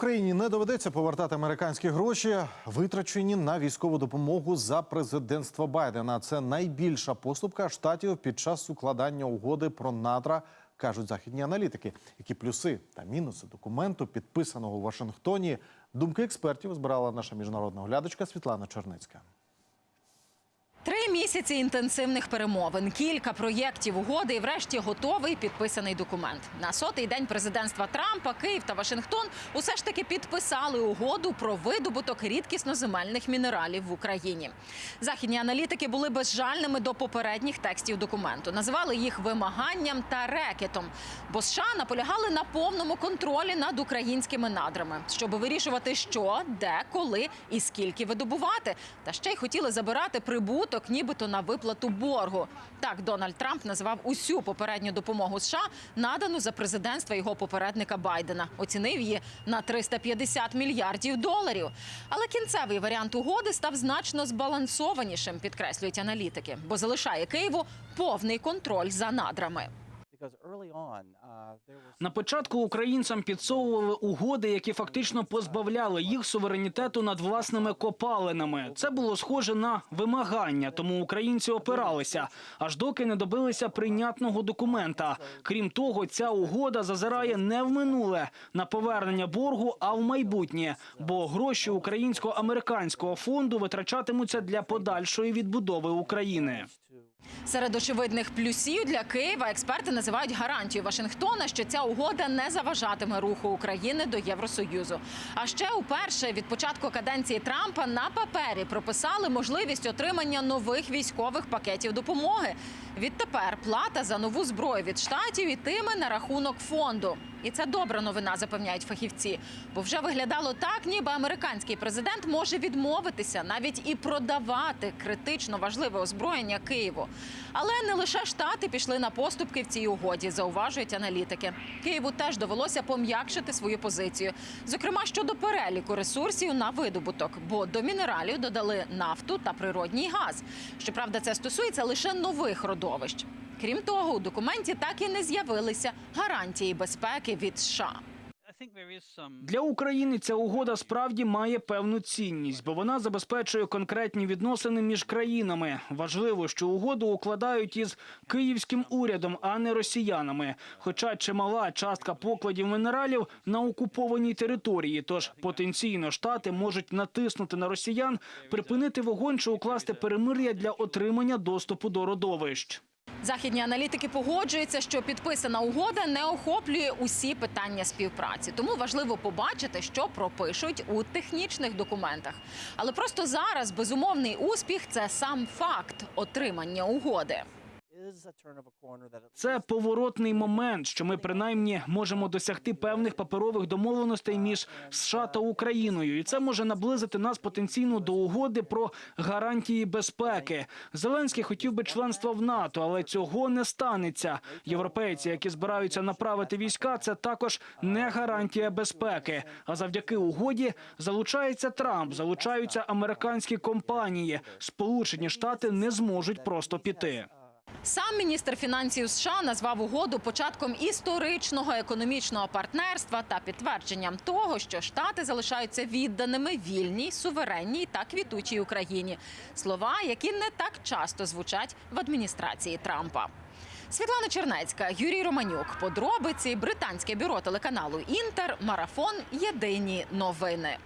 Україні не доведеться повертати американські гроші, витрачені на військову допомогу за президентства Байдена. Це найбільша поступка штатів під час укладання угоди про надра, кажуть західні аналітики. Які плюси та мінуси документу, підписаного у Вашингтоні, думки експертів збирала наша міжнародна оглядачка Світлана Черницька. Три місяці інтенсивних перемовин, кілька проєктів угоди і врешті готовий підписаний документ. На сотий день президентства Трампа Київ та Вашингтон усе ж таки підписали угоду про видобуток рідкісноземельних мінералів в Україні. Західні аналітики були безжальними до попередніх текстів документу, називали їх вимаганням та рекетом. Бо США наполягали на повному контролі над українськими надрами, щоб вирішувати, що, де, коли і скільки видобувати. Та ще й хотіли забирати прибуток, нібито на виплату боргу. Так Дональд Трамп назвав усю попередню допомогу США, надану за президентства його попередника Байдена. Оцінив її на 350 мільярдів доларів. Але кінцевий варіант угоди став значно збалансованішим, підкреслюють аналітики, бо залишає Києву повний контроль за надрами. Uh, На початку українцям підсовували угоди, які фактично позбавляли їх суверенітету над власними копалинами. Це було схоже на вимагання, тому українці опиралися, аж доки не добилися прийнятного документа. Крім того, ця угода зазирає не в минуле на повернення боргу, а в майбутнє, бо гроші українсько-американського фонду витрачатимуться для подальшої відбудови України. Серед очевидних плюсів для Києва експерти називають гарантію Вашингтона, що ця угода не заважатиме руху України до Євросоюзу. А ще уперше від початку каденції Трампа на папері прописали можливість отримання нових військових пакетів допомоги. Відтепер плата за нову зброю від штатів ітиме на рахунок фонду. І це добра новина, запевняють фахівці. Бо вже виглядало так, ніби американський президент може відмовитися навіть і продавати критично важливе озброєння Києву. Але не лише штати пішли на поступки в цій угоді, зауважують аналітики. Києву теж довелося пом'якшити свою позицію, зокрема щодо переліку ресурсів на видобуток, бо до мінералів додали нафту та природній газ. Щоправда, це стосується лише нових родовищ. Крім того, у документі так і не з'явилися гарантії безпеки від США. Для України ця угода справді має певну цінність, бо вона забезпечує конкретні відносини між країнами. Важливо, що угоду укладають із київським урядом, а не росіянами. Хоча чимала частка покладів мінералів на окупованій території. Тож потенційно штати можуть натиснути на росіян, припинити вогонь чи укласти перемир'я для отримання доступу до родовищ. Західні аналітики погоджуються, що підписана угода не охоплює усі питання співпраці. Тому важливо побачити, що пропишуть у технічних документах. Але просто зараз безумовний успіх це сам факт отримання угоди. Це поворотний момент, що ми принаймні можемо досягти певних паперових домовленостей між США та Україною, і це може наблизити нас потенційно до угоди про гарантії безпеки. Зеленський хотів би членства в НАТО, але цього не станеться. Європейці, які збираються направити війська, це також не гарантія безпеки. А завдяки угоді залучається Трамп, залучаються американські компанії. Сполучені Штати не зможуть просто піти. Сам міністр фінансів США назвав угоду початком історичного економічного партнерства та підтвердженням того, що штати залишаються відданими вільній, суверенній та квітучій Україні. Слова, які не так часто звучать в адміністрації Трампа. Світлана Чернецька, Юрій Романюк. Подробиці британське бюро телеканалу Інтер. Марафон. Єдині новини.